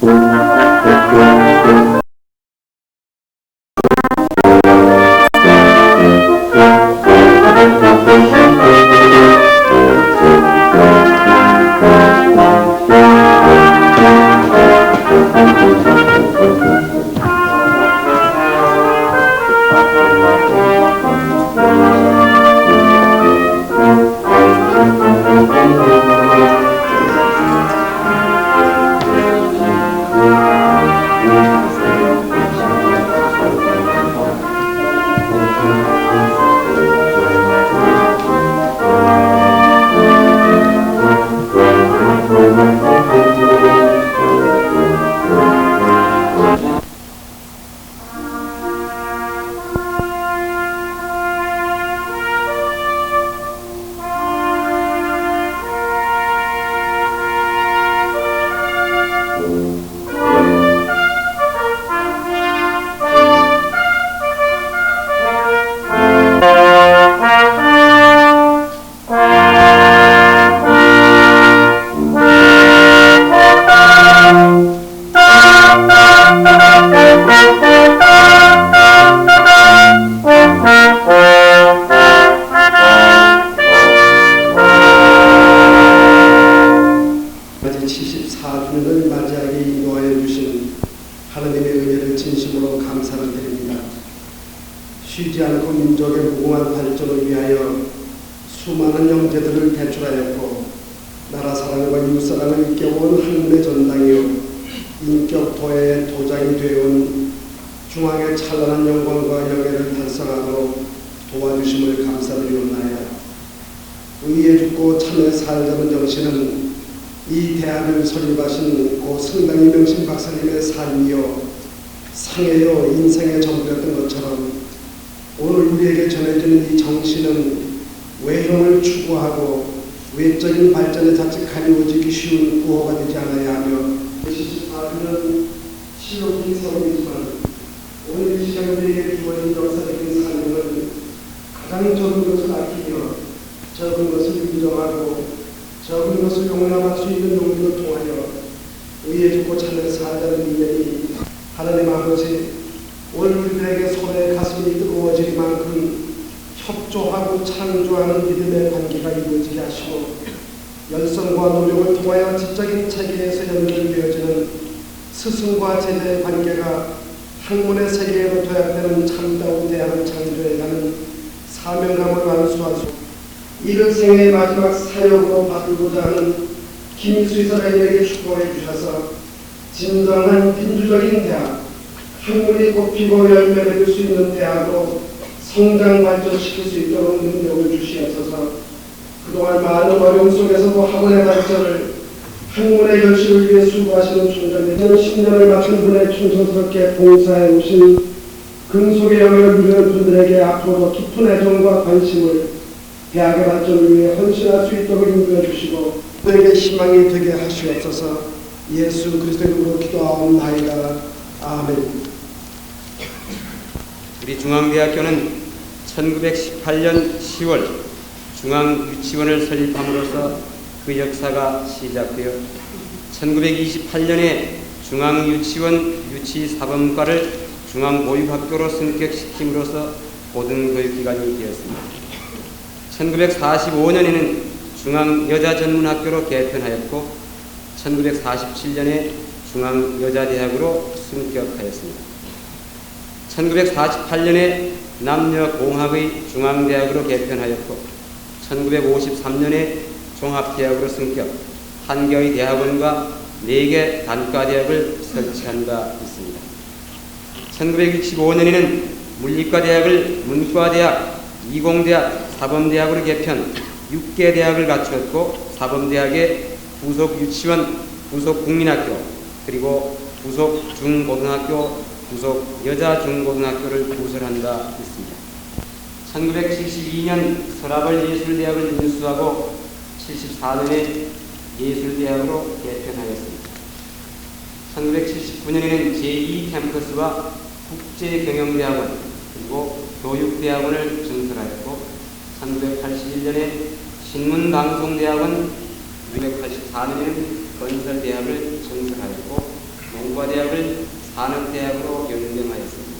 맞이 74주년을 맞이하게 인도하여 주신 하나님의 은혜를 진심으로 감사를 드립니다. 쉬지 않고 민족의 무궁한 발전을 위하여 수많은 영재들을 배출하였고 나라 사랑과 이웃 사랑을 일깨워온 한문의 전당이요 인격 도의 도장이 되어온 중앙의 찬란한 영광과 영예를 달성하도록 도와주심을 감사드리옵나이다. 의에 죽고 참에 살자는 정신은 이 대학을 설립하신 고 성당이 명신 박사님의 삶이요. 상해요. 인생의 전부였던 것처럼 오늘 우리에게 전해지는 이 정신은 외형을 추구하고 외적인 발전에 자칫 이루어지기 쉬운 구호가 되지 않아야 하며 74주는 시로긴 세월이지만 오늘 이 시간 우리에게 주어진 역사적인 사명은 가장 적은 것을 아끼며 적은 것을 인정하고 적은 것을 용납할 수 있는 용기를 통하여 의에 죽고 참에 살자는 인연이 하나님 아버지 오늘 우리들에게 서로의 가슴이 뜨거워질 만큼 협조하고 창조하는 믿음의 관계가 이루어지게 하시고 열성과 노력을 통하여 지적인 체계에서 연결되어지는 스승과 제자의 관계가 학문의 세계로 도약되는 참다운 대학을 창조해가는 사명감을 완수할 수 이를 생애의 마지막 사역으로 바꾸고자 하는 김수 이사장에게 축복해 주셔서 진정한 민주적인 대학, 학문이 꽃피고 열매 맺을 수 있는 대학으로 성장 발전시킬 수 있도록 능력을 주시옵소서. 그동안 많은 어려움 속에서도 학문의 발전을 학문의 결실을 위해 수고하시는 총장님 10년을 맡은 분의 충성스럽게 봉사해 오신 근속의 영역을 누리는 분들에게 앞으로도 깊은 애정과 관심을 대학의 발전을 위해 헌신할 수 있도록 인도해 주시고 그에게 희망이 되게 하시옵소서. 예수 그리스도의 이름으로 기도하옵나이다. 아멘. 우리 중앙대학교는 1918년 10월 중앙유치원을 설립함으로써 그 역사가 시작되어 1928년에 중앙유치원 유치사범과를 중앙보육학교로 승격시킴으로써 고등교육기관이 되었습니다. 1945년에는 중앙여자전문학교로 개편하였고 1947년에 중앙여자대학으로 승격하였습니다. 1948년에 남녀공학의 중앙대학으로 개편하였고 1953년에 종합대학으로 승격, 한겨의 대학원과 4개 단과대학을 설치한 바 있습니다. 1965년에는 물리과대학을 문과대학, 이공대학, 사범대학으로 개편, 6개 대학을 갖추었고 사범대학의 부속 유치원, 부속 국민학교, 그리고 부속 중고등학교, 부속 여자 중고등학교를 부설한 바 있습니다. 1972년 서라벌 예술대학을 인수하고 74년에 예술대학으로 개편하였습니다. 1979년에는 제2 캠퍼스와 국제경영대학원 그리고 교육대학원을 증설하였고 1981년에 신문방송대학원 1984년에는 건설대학을 증설하였고 농과대학을 산업대학으로 변경하였습니다.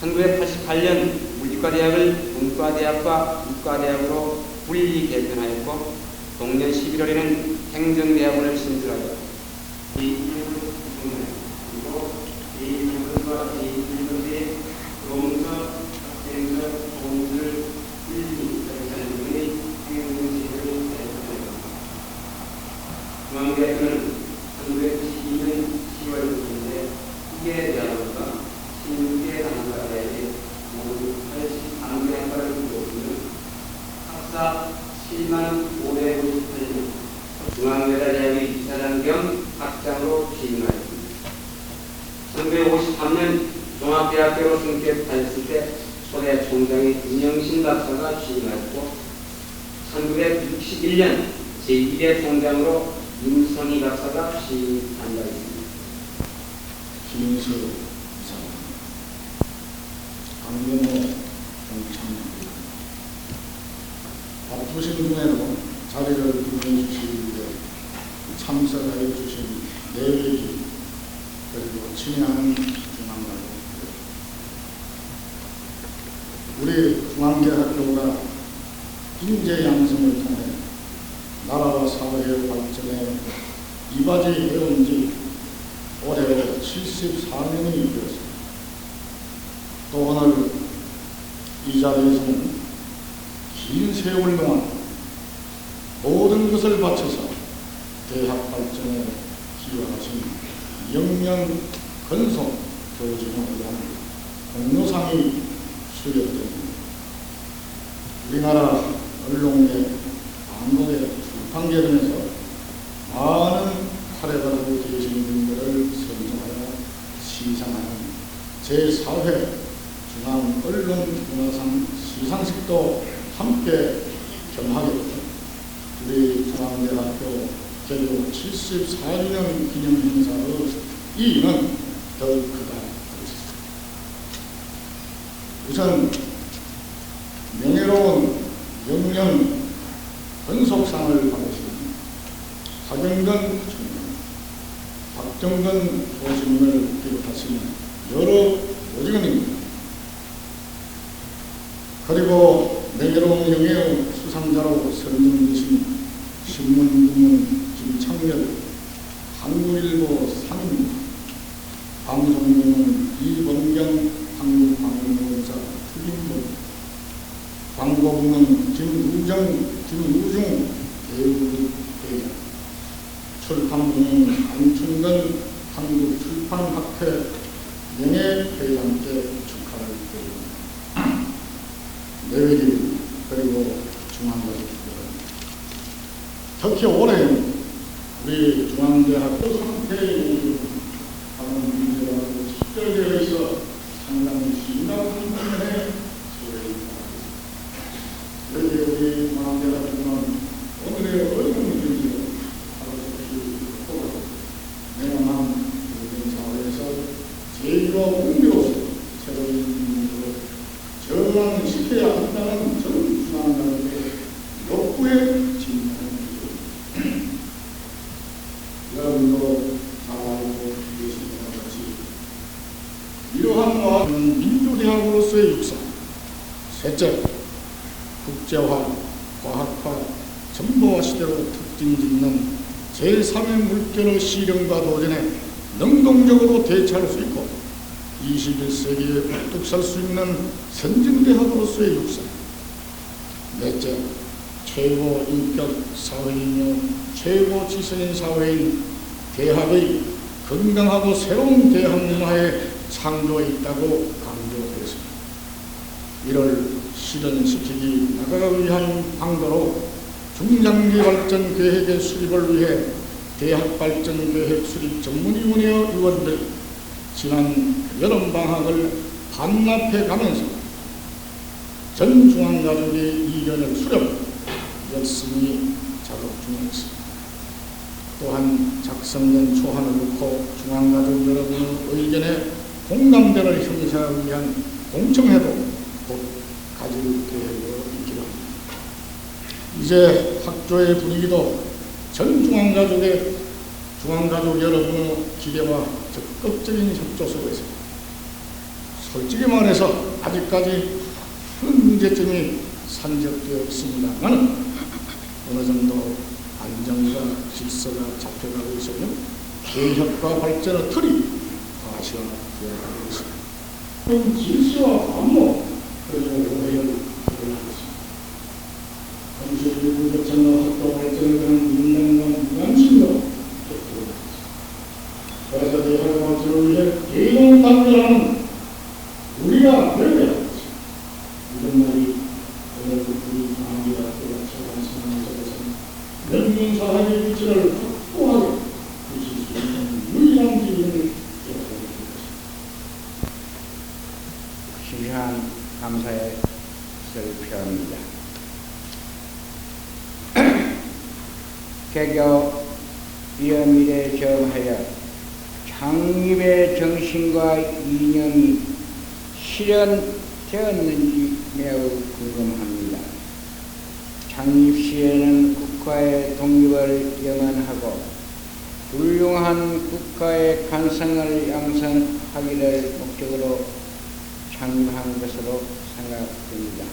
1988년 물리과대학을 문과대학과 이과대학으로 분리 개편하였고 동년 11월에는 행정대학원을 신설하여 제1을 그리고 제1학과 제1학의 교문서, 학생서, 공부 중앙대학교는 1992년 10월 6일에 후계 대학원과 신규계 단과대학에 모두 83개 학과를 두고있는 학사 7만 558명 중앙대학의 이사장 겸 학장으로 취임하였습니다. 1953년 종합대학교로 승격하였을 때 초대 총장의 김영신 박사가 취임하였고 1961년 제2대 총장으로 임성희 박사가 취임한 바 있습니다. 김인수 이사장, 강경호 경창입니다. 바쁘신 중에도 자리를 빛내주시기 위해 참석하여 주신 내외기 그리고 친애하는 중앙가족 우리 중앙대학교가 인재 양성을 통해 나라와 사회의 발전에 이바지 해온 지 올해 74년이 되었습니다. 또 오늘 이 자리에서는 긴 세월 동안 모든 것을 바쳐서 대학 발전에 기여하신 영명 건성 교수님을 위한 공로상이 수여됩니다. 우리나라 언론계, 등에서 많은 활약하고 계시는 분들을 선정하여 시상하는 제4회 중앙 언론 문화상 시상식도 함께 겸하겠고 우리 중앙대학교 개교 74주년 기념 행사의 이유는 더욱 크다. 우선 명예로운 영령 건속상을 받으신 박영근 총장, 박정근 교수님을 비롯하신 여러 오직원입니다. 그리고 명예로운 영예의 수상자로 선정되신 신문부문 김창렬, 한국일보 상임, 방송국은 이범경 한국방송공사 특임본, 광고부는 김우정, 김우중 대우회장, 출판부는 안춘근 한국출판학회 명예회장께 축하를 드립니다. 내외진 그리고 중앙가족들 특히 올해 우리 중앙대학교 상태의 하는 문제가 식별되어 있어 상당히 심각한 부분에 소외입니다. 여기 우리 중앙대학교는 오늘의 어려운 문제를 하루속히 냉엄한 우리 사회에서 제일과 공교로서 새로운 문제로 전환시켜야 한다는 전 중앙가족의 욕구에 진행합니다. 여러분도 잘 알고 계신 것 같이 이러한 와는 민주대학으로서의 육사 셋째, 국제화, 과학화, 전보화 시대로 특징 짓는 제3의 물결의 시련과 도전에 능동적으로 대처할 수 있고 21세기에 우뚝 설 수 있는 선진대학으로서의 육사 넷째, 최고 인격 사회인이요 최고 지성인 사회인 대학의 건강하고 새로운 대학 문화에 창조해 있다고 강조했습니다. 이를 실현시키기 나가기 위한 방도로 중장기 발전 계획의 수립을 위해 대학 발전 계획 수립 전문위원회 의원들 지난 여름 방학을 반납해 가면서 전 중앙가족의 이견을 수렴 열심히 작업 중입니다. 또한 작성된 초안을 놓고 중앙가족 여러분의 의견에 공감대를 형성하기 위한 공청회도 곧 가질 계획으로 있기로 합니다. 이제 학교의 분위기도 전 중앙가족의 중앙가족 여러분의 기대와 적극적인 협조 속에서 솔직히 말해서 아직까지 큰 문제점이 산적되어 있습니다만 어느 정도 안정과 질서가 잡혀가고 있으며 개혁과 발전의 틀이 가시화되어가고 있습니다. 질서와 안목 그리고 오해를 하고 있습니다. 동시에 일부 개천과 학교 발전을 위한 인간과 무관심으로 그래서 대학 발전을 위해 개인을 단결하는 우리가 배워야 합니다. 이런 말이 오늘 우리 마음이라고 처한 상황 속에서는 명민사회의 위치를 확고하게 비칠 수 있는 유일한 기회를 기억하게 됩니다. 심심한 감사의 뜻을 표합니다. 개교 위험일에 점하여 창립의 정신과 이념이 실현되었는지 매우 궁금합니다. 창립 시에는 국가의 독립을 염원하고 훌륭한 국가의 간성을 양성하기를 목적으로 창립한 것으로 생각됩니다.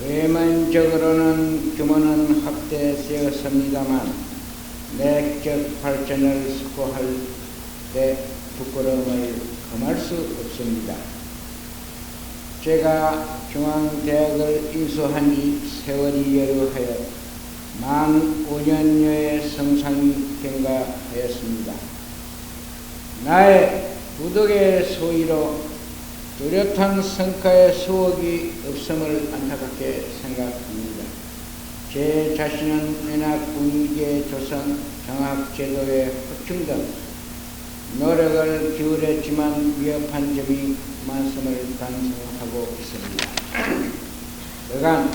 외면적으로는 규모는 확대되었습니다만 내적 발전을 수고할 때 부끄러움을 금할 수 없습니다. 제가 중앙대학을 인수한 지 세월이 여류하여 만 5년여의 성상이 경과하였습니다. 나의 부덕의 소위로 뚜렷한 성과의 수억이 없음을 안타깝게 생각합니다. 제 자신은 연합 분위기의 조성, 정학제도의 확충 등 노력을 기울였지만 위협한 점이 많음을 반성하고 있습니다. 그간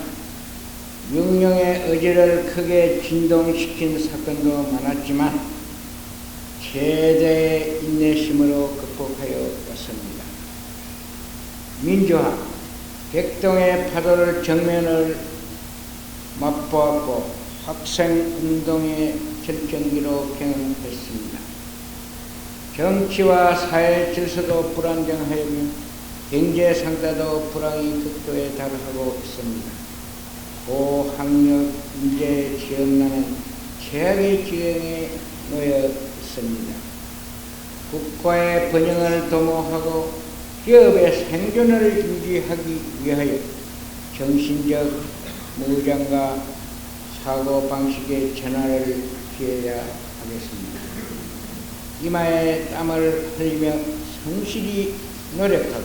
명령의 의지를 크게 진동시킨 사건도 많았지만 최대의 인내심으로 극복하여 왔습니다. 민주화, 백동의 파도를 정면을 맛보았고 학생운동의 절정기로 경험했습니다. 정치와 사회 질서도 불안정하여며 경제 상태도 불황이 극도에 달하고 있습니다. 고학력 인재 취업난은 최악의 지경에 놓여 있습니다. 국가의 번영을 도모하고 기업의 생존을 유지하기 위하여 정신적 무장과 사고 방식의 전환을 피해야 하겠습니다. 이마에 땀을 흘리며 성실히 노력하고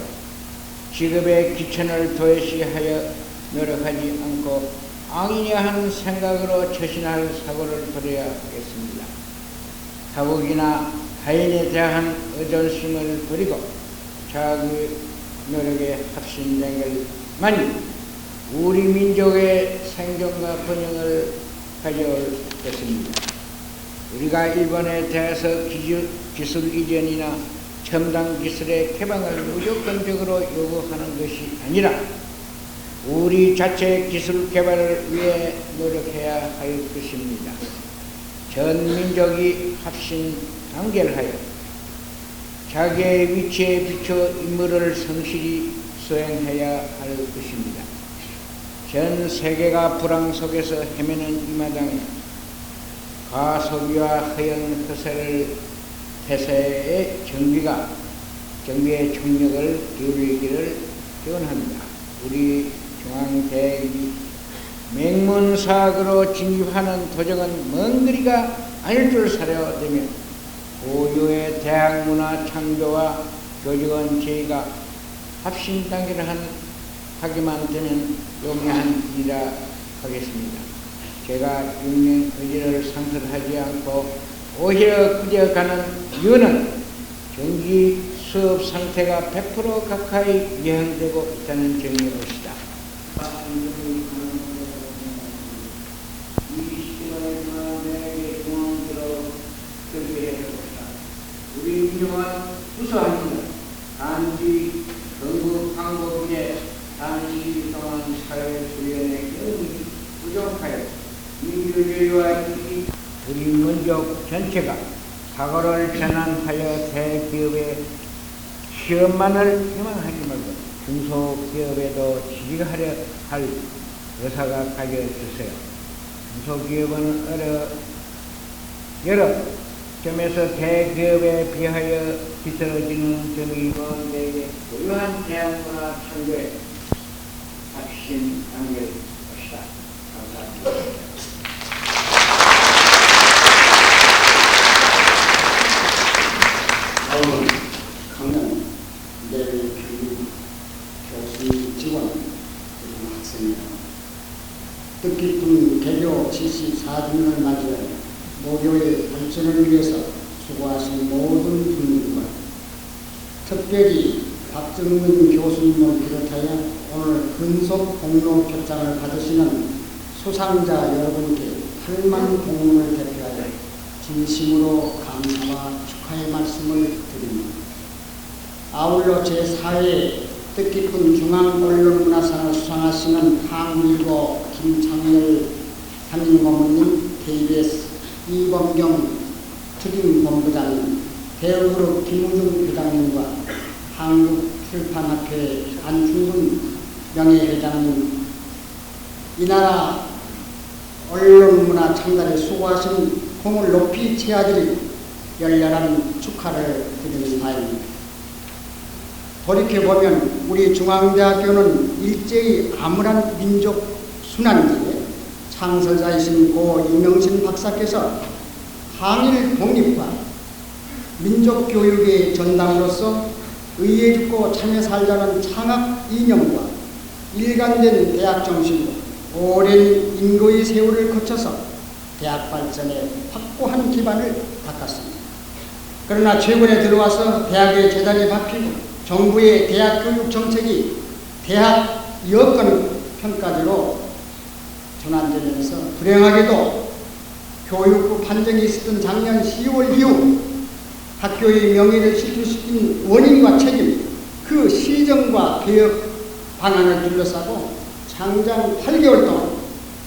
직업의 기천을 도외시하여 노력하지 않고 앙이냐한 생각으로 처신할 사고를 버려야 하겠습니다. 타국이나 타인에 대한 의존심을 버리고 자기 노력에 합신된 것만이 우리 민족의 생존과 번영을 가져올 것입니다. 우리가 일본에 대해서 기술, 이전이나 첨단 기술의 개방을 무조건적으로 요구하는 것이 아니라 우리 자체 기술 개발을 위해 노력해야 할 것입니다. 전 민족이 합신 단결하여 자기의 위치에 비춰 임무를 성실히 수행해야 할 것입니다. 전 세계가 불황 속에서 헤매는 이 마당에 가소비와 허연 허세를 태세의 정비가 정비의 총력을 기울이기를 기원합니다. 우리 중앙대학이 맹문사학으로 진입하는 도정은 먼 거리가 아닐 줄 사려되며 고유의 대학 문화 창조와 교직원 제의가 단계를 한, 하기만 되는 용이한 일이라 하겠습니다. 제가 육명 의지를 상실하지 않고 오히려 꾸려가는 이유는 경기 수업 상태가 100% 가까이 예상되고 있다는 점이옵시다. 이 시간에 내게 중앙으로 결계해 봅시다. 우리 민족은 부서합니다. 단지 건국 항복에 단시 동안 사회 수련의 경험이 부족하여 민주주의와 이 우리 민족 전체가 사고를 전환하여 대기업의 시험만을 희망하지 말고 중소기업에도 취직하려 할 의사가 가져주세요. 중소기업은 어려, 여러 점에서 대기업에 비하여 비틀어지는 점이 의원에게 고유한 대학문화 창조에 핵심 단계일 것이다. 감사합니다. 다음은 강남 내교육 교수 직원 그리고 학생입니다. 뜻깊은 개교 74주년을 맞이하여 모교의 발전을 위해서 수고하신 모든 분들과 특별히 박정근 교수님을 비롯하여 오늘 근속 공로 표창을 받으시는 수상자 여러분께 8만 공문을 대표하여 진심으로 감사와 축하의 말씀을 드립니다. 아울러 제4회 뜻깊은 중앙언론문화상을 수상하시는 항일고 김창렬 상임고문님, KBS 이범경 특임본부장님, 대우그룹 김우중 부장님과 한국출판학회 안충근 명예회장님, 이 나라 언론문화 창달에 수고하신 공을 높이 채워드리고 열렬한 축하를 드리는 바입니다. 돌이켜보면 우리 중앙대학교는 일제히 암울한 민족 순환기에 창설자이신 고 이명신 박사께서 항일 독립과 민족 교육의 전당으로서 의에 죽고 참여 살자는 창학 이념과 일관된 대학 정신으로 오랜 인고의 세월을 거쳐서 대학 발전에 확고한 기반을 닦았습니다. 그러나 최근에 들어와서 대학의 재단이 바뀌고 정부의 대학 교육 정책이 대학 여건 평가제로 전환되면서 불행하게도 교육부 판정이 있었던 작년 10월 이후 학교의 명예를 실추시킨 원인과 책임, 그 시정과 개혁 방안을 둘러싸고 장장 8개월 동안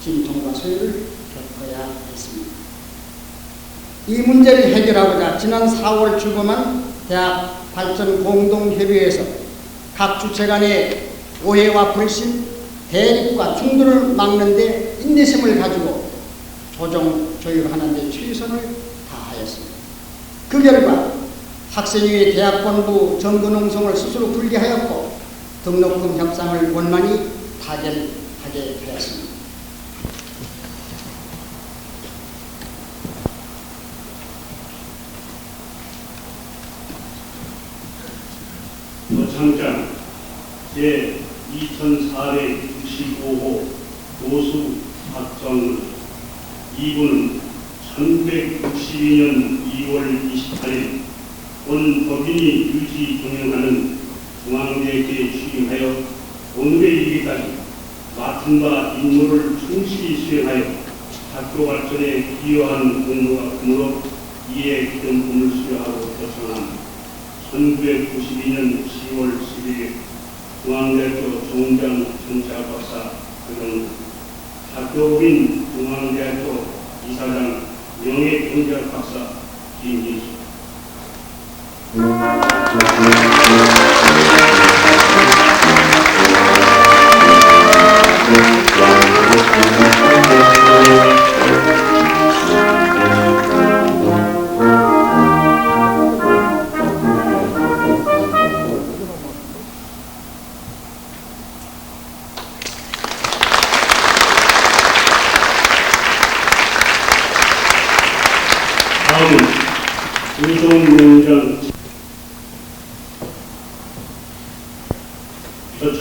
진통과 했습니다. 이 문제를 해결하고자 지난 4월 출범한 대학 발전 공동협의회에서 각 주체 간의 오해와 불신, 대립과 충돌을 막는 데 인내심을 가지고 조정, 조율하는 데 최선을 다하였습니다. 그 결과 학생회의 대학본부 정근홍성을 스스로 불개하였고 등록금 협상을 원만히 타결하게 되었습니다. 도창장 제 2495호 도수 박정은 이분은 1962년 2월 28일 본 법인이 유지 경영하는 중앙대학에 취임하여 오늘의 일기까지 맡은 바 임무를 충실히 수행하여 학교 발전에 기여한 공로가 크므로 이에 기념품을 수여하고 표창한 1992년 10월 11일 중앙대학교 정장 정치학 박사 그는 학교인 중앙대학교 이사장 명예경제학 박사 김희수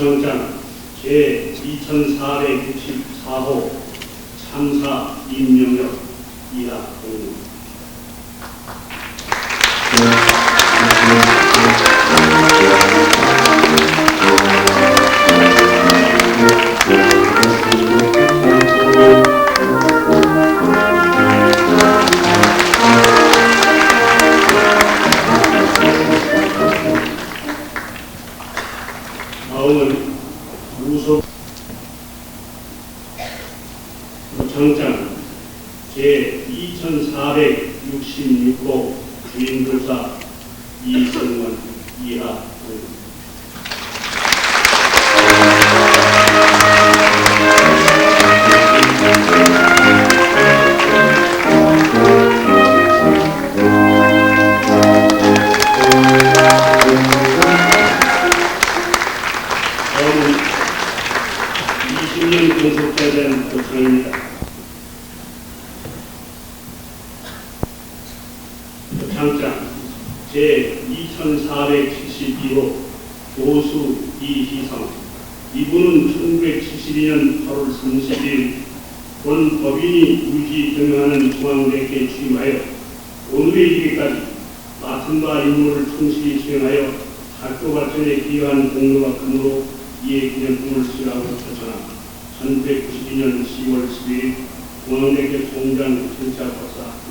표창장 제 2464호 참사 임명력 이하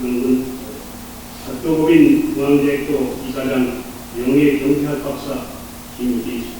명문 학교법인 중앙대학교 이사장 영예 경찰 박사 김기식